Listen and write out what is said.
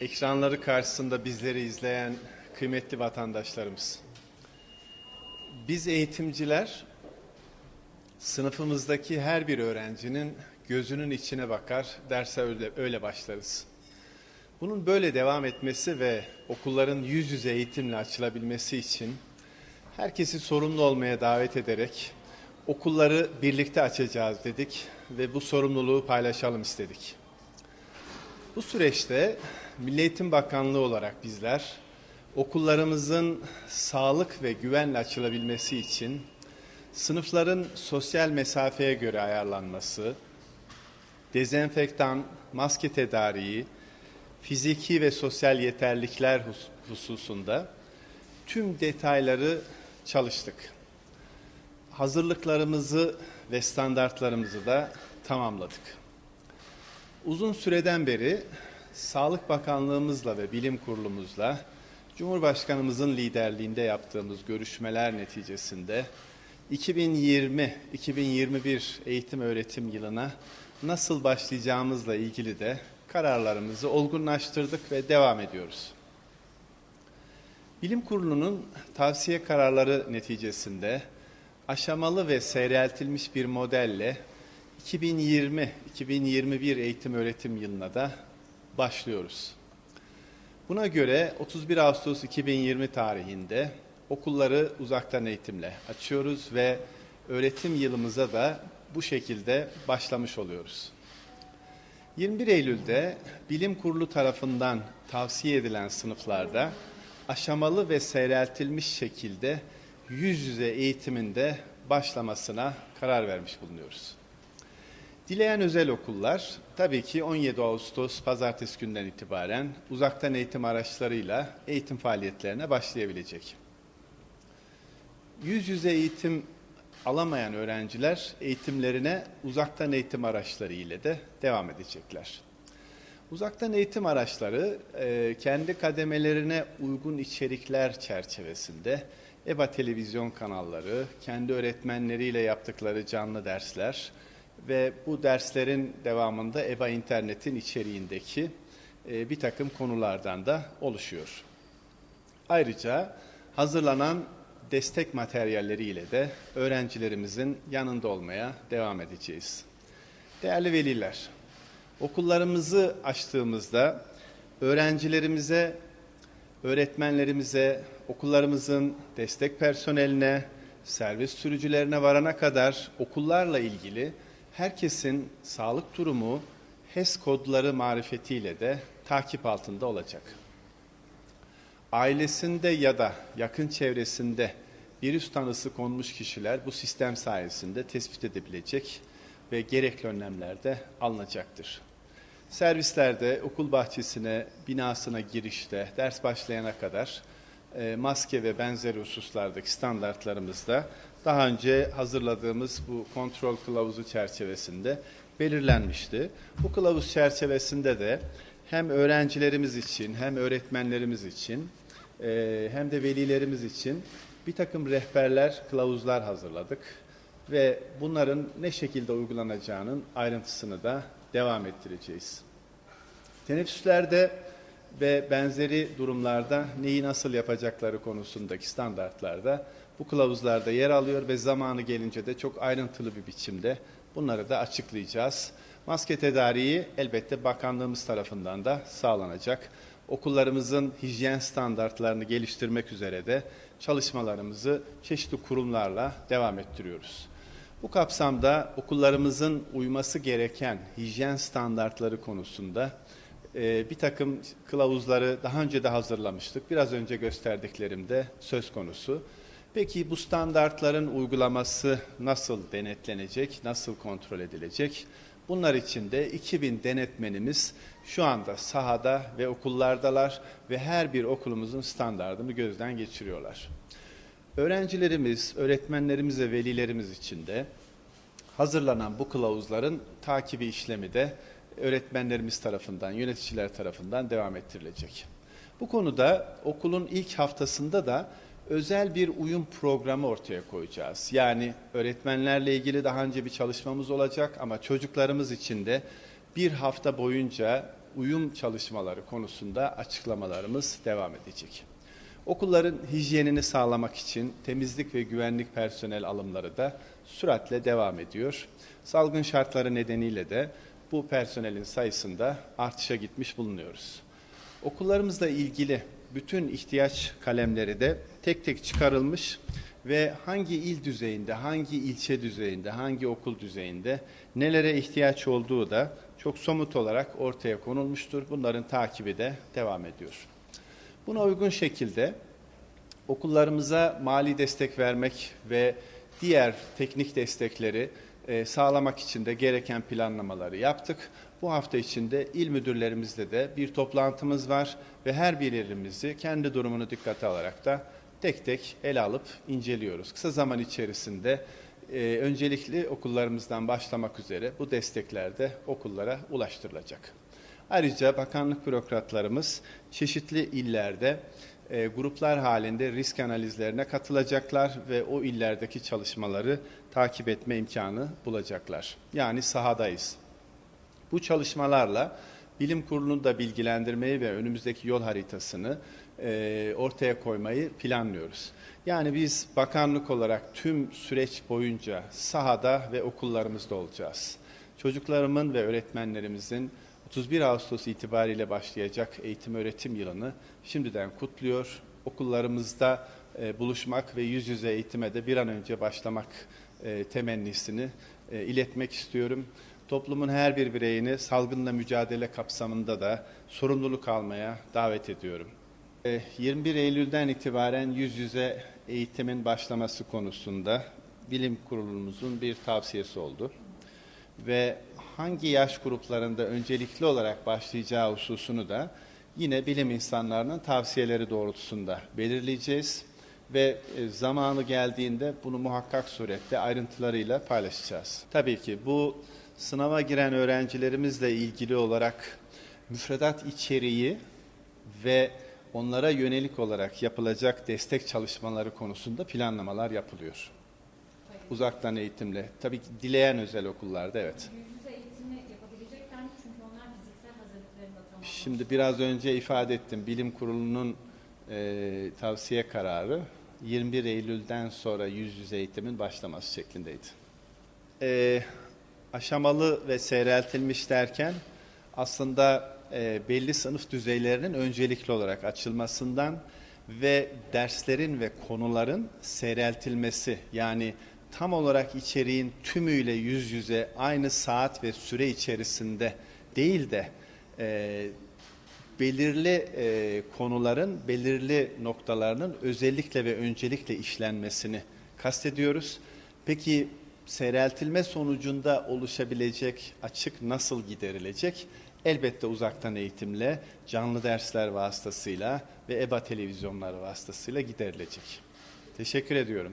ekranları karşısında bizleri izleyen kıymetli vatandaşlarımız. Biz eğitimciler sınıfımızdaki her bir öğrencinin gözünün içine bakar, derse öyle, öyle başlarız. Bunun böyle devam etmesi ve okulların yüz yüze eğitimle açılabilmesi için herkesi sorumlu olmaya davet ederek okulları birlikte açacağız dedik ve bu sorumluluğu paylaşalım istedik. Bu süreçte Milli Eğitim Bakanlığı olarak bizler okullarımızın sağlık ve güvenle açılabilmesi için sınıfların sosyal mesafeye göre ayarlanması, dezenfektan, maske tedariği, fiziki ve sosyal yeterlikler hus- hususunda tüm detayları çalıştık. Hazırlıklarımızı ve standartlarımızı da tamamladık. Uzun süreden beri Sağlık Bakanlığımızla ve Bilim Kurulumuzla Cumhurbaşkanımızın liderliğinde yaptığımız görüşmeler neticesinde 2020-2021 eğitim öğretim yılına nasıl başlayacağımızla ilgili de kararlarımızı olgunlaştırdık ve devam ediyoruz. Bilim Kurulu'nun tavsiye kararları neticesinde aşamalı ve seyreltilmiş bir modelle 2020-2021 eğitim öğretim yılına da başlıyoruz. Buna göre 31 Ağustos 2020 tarihinde okulları uzaktan eğitimle açıyoruz ve öğretim yılımıza da bu şekilde başlamış oluyoruz. 21 Eylül'de Bilim Kurulu tarafından tavsiye edilen sınıflarda aşamalı ve seyreltilmiş şekilde yüz yüze eğitiminde başlamasına karar vermiş bulunuyoruz. Dileyen özel okullar tabii ki 17 Ağustos pazartesi günden itibaren uzaktan eğitim araçlarıyla eğitim faaliyetlerine başlayabilecek. Yüz yüze eğitim alamayan öğrenciler eğitimlerine uzaktan eğitim araçları ile de devam edecekler. Uzaktan eğitim araçları e, kendi kademelerine uygun içerikler çerçevesinde EBA televizyon kanalları, kendi öğretmenleriyle yaptıkları canlı dersler ve bu derslerin devamında EBA internetin içeriğindeki e, bir takım konulardan da oluşuyor. Ayrıca hazırlanan destek materyalleriyle de öğrencilerimizin yanında olmaya devam edeceğiz. Değerli veliler, okullarımızı açtığımızda öğrencilerimize, öğretmenlerimize, okullarımızın destek personeline, servis sürücülerine varana kadar okullarla ilgili herkesin sağlık durumu HES kodları marifetiyle de takip altında olacak ailesinde ya da yakın çevresinde virüs tanısı konmuş kişiler bu sistem sayesinde tespit edebilecek ve gerekli önlemler de alınacaktır. Servislerde okul bahçesine, binasına girişte, ders başlayana kadar e, maske ve benzeri hususlardaki standartlarımızda daha önce hazırladığımız bu kontrol kılavuzu çerçevesinde belirlenmişti. Bu kılavuz çerçevesinde de hem öğrencilerimiz için hem öğretmenlerimiz için e, hem de velilerimiz için bir takım rehberler, kılavuzlar hazırladık ve bunların ne şekilde uygulanacağının ayrıntısını da devam ettireceğiz. Teneffüslerde ve benzeri durumlarda neyi nasıl yapacakları konusundaki standartlarda bu kılavuzlarda yer alıyor ve zamanı gelince de çok ayrıntılı bir biçimde bunları da açıklayacağız. Maske tedariği elbette bakanlığımız tarafından da sağlanacak. Okullarımızın hijyen standartlarını geliştirmek üzere de çalışmalarımızı çeşitli kurumlarla devam ettiriyoruz. Bu kapsamda okullarımızın uyması gereken hijyen standartları konusunda e, bir takım kılavuzları daha önce de hazırlamıştık. Biraz önce gösterdiklerimde söz konusu. Peki bu standartların uygulaması nasıl denetlenecek, nasıl kontrol edilecek? Bunlar için de 2000 denetmenimiz şu anda sahada ve okullardalar ve her bir okulumuzun standartını gözden geçiriyorlar. Öğrencilerimiz, öğretmenlerimiz ve velilerimiz için de hazırlanan bu kılavuzların takibi işlemi de öğretmenlerimiz tarafından, yöneticiler tarafından devam ettirilecek. Bu konuda okulun ilk haftasında da özel bir uyum programı ortaya koyacağız. Yani öğretmenlerle ilgili daha önce bir çalışmamız olacak ama çocuklarımız için de bir hafta boyunca uyum çalışmaları konusunda açıklamalarımız devam edecek. Okulların hijyenini sağlamak için temizlik ve güvenlik personel alımları da süratle devam ediyor. Salgın şartları nedeniyle de bu personelin sayısında artışa gitmiş bulunuyoruz. Okullarımızla ilgili bütün ihtiyaç kalemleri de tek tek çıkarılmış ve hangi il düzeyinde, hangi ilçe düzeyinde, hangi okul düzeyinde nelere ihtiyaç olduğu da çok somut olarak ortaya konulmuştur. Bunların takibi de devam ediyor. Buna uygun şekilde okullarımıza mali destek vermek ve diğer teknik destekleri sağlamak için de gereken planlamaları yaptık. Bu hafta içinde il müdürlerimizle de bir toplantımız var ve her bir kendi durumunu dikkate alarak da tek tek ele alıp inceliyoruz. Kısa zaman içerisinde e, öncelikli okullarımızdan başlamak üzere bu destekler de okullara ulaştırılacak. Ayrıca bakanlık bürokratlarımız çeşitli illerde e, gruplar halinde risk analizlerine katılacaklar ve o illerdeki çalışmaları takip etme imkanı bulacaklar. Yani sahadayız. Bu çalışmalarla bilim kurulunu da bilgilendirmeyi ve önümüzdeki yol haritasını e, ortaya koymayı planlıyoruz. Yani biz bakanlık olarak tüm süreç boyunca sahada ve okullarımızda olacağız. Çocuklarımın ve öğretmenlerimizin 31 Ağustos itibariyle başlayacak eğitim öğretim yılını şimdiden kutluyor. Okullarımızda e, buluşmak ve yüz yüze eğitime de bir an önce başlamak e, temennisini e, iletmek istiyorum. Toplumun her bir bireyini salgınla mücadele kapsamında da sorumluluk almaya davet ediyorum. E, 21 Eylül'den itibaren yüz yüze eğitimin başlaması konusunda bilim kurulumuzun bir tavsiyesi oldu ve hangi yaş gruplarında öncelikli olarak başlayacağı hususunu da yine bilim insanlarının tavsiyeleri doğrultusunda belirleyeceğiz ve e, zamanı geldiğinde bunu muhakkak surette ayrıntılarıyla paylaşacağız. Tabii ki bu sınava giren öğrencilerimizle ilgili olarak müfredat içeriği ve onlara yönelik olarak yapılacak destek çalışmaları konusunda planlamalar yapılıyor. Uzaktan eğitimle. Tabii ki dileyen özel okullarda evet. Şimdi biraz önce ifade ettim. Bilim Kurulu'nun e, tavsiye kararı 21 Eylül'den sonra yüz yüze eğitimin başlaması şeklindeydi. E, aşamalı ve seyreltilmiş derken aslında e, belli sınıf düzeylerinin öncelikli olarak açılmasından ve derslerin ve konuların seyreltilmesi yani tam olarak içeriğin tümüyle yüz yüze aynı saat ve süre içerisinde değil de e, belirli e, konuların belirli noktalarının özellikle ve öncelikle işlenmesini kastediyoruz. Peki seyreltilme sonucunda oluşabilecek açık nasıl giderilecek? Elbette uzaktan eğitimle, canlı dersler vasıtasıyla ve EBA televizyonları vasıtasıyla giderilecek. Teşekkür ediyorum.